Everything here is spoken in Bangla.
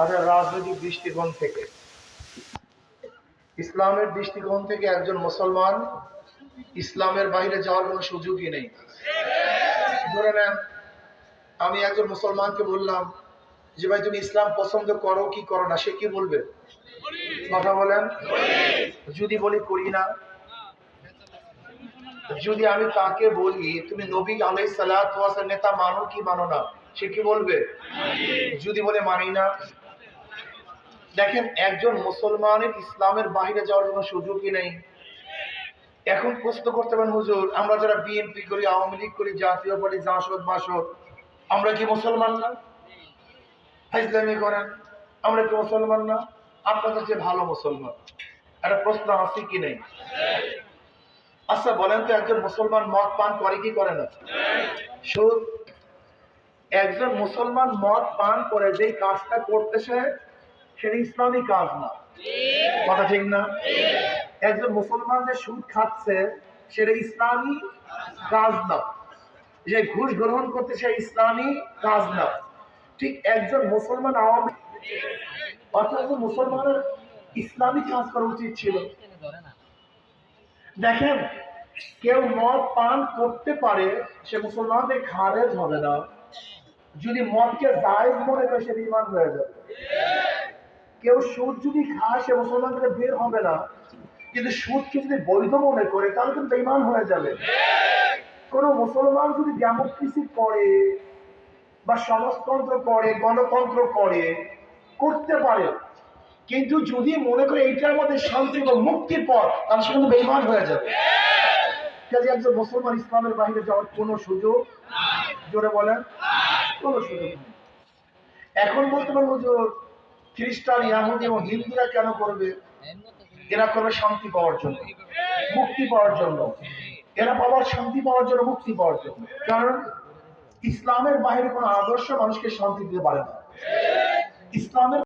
তাদের রাজনৈতিক দৃষ্টিকোণ থেকে। ইসলামের দৃষ্টিকোণ থেকে একজন মুসলমান ইসলামের বাইরে যাওয়ার কোনো সুযোগই নেই। ধরে নেন, আমি একজন মুসলমানকে বললাম যে, ভাই, তুমি ইসলাম পছন্দ করো কি করো না? সে কি বলবে? কথা বলেন। যদি বলি, করি না। যদি আমি তাকে বলি, তুমি নবী আলাই সালাত নেতা মানো কি মানো না? সে কি বলবে? যদি বলে, মানি না। দেখেন, একজন মুসলমানের ইসলামের বাইরে যাওয়ার কোনো সুযোগই নেই। এখন প্রশ্ন করতে পারেন, হুজুর, আমরা যারা বিএনপি করি, আওয়ামী লীগ করি, জাতীয় পার্টি, জাসদ মাসদ আমরা কি মুসলমান না? ইসলামী করেন, আমরা কি মুসলমান না? আপনাদের যে ভালো মুসলমান। একটা প্রশ্ন আছে কি নেই? আচ্ছা বলেন তো, একজন মুসলমান মদ পান করে, কি করে না? সুদ একজন মুসলমান মদ পান করে, যেই কাজটা করতেছে সেটা ইসলামী কাজ না। কথা ঠিক না? একজন মুসলমান যে সুদ খাচ্ছে, সেটা ইসলামী কাজ না। যে ঘুষ গ্রহণ করতে সে ইসলামী কাজ না। ঠিক একজন মুসলমান আওয়ামী অর্থাৎ মুসলমানের ইসলামী কাজ করা উচিত ছিল। দেখেন, কেউ মদ পান করতে পারে, সে মুসলমানদের খারেজ হবে না। যদি মদকে জায়েজ মনে করে, সে বিমান হয়ে যাবে। কেউ সুদ যদি খায় সে মুসলমান থেকে বের হবে না। কিন্তু সুদকে যদি বৈধ মনে করে, তাহলে কিন্তু বেইমান হয়ে যাবে। কোন মুসলমান যদি ডেমোক্রেসি করে বা সমাজতন্ত্র করে, গণতন্ত্র করে, করতে পারে। কিন্তু যদি মনে করে এইটার মধ্যে শান্তি এবং মুক্তির পথ, তাহলে সে কিন্তু হয়ে যাবে। কাজে একজন মুসলমান ইসলামের বাইরে যাওয়ার কোনো সুযোগ জোরে বলেন? কোনো সুযোগ নেই। এখন বলতে পারব যে খ্রিস্টান, ইয়াহুদি এবং হিন্দুরা কেন করবে? এরা করবে শান্তি পাওয়ার জন্য, মুক্তি পাওয়ার জন্য। এরা পাওয়ার, শান্তি পাওয়ার জন্য, মুক্তি পাওয়ার জন্য। কারণ ইসলামের বাইরে কোনো আদর্শ মানুষকে শান্তি দিতে পারে না। ইসলামের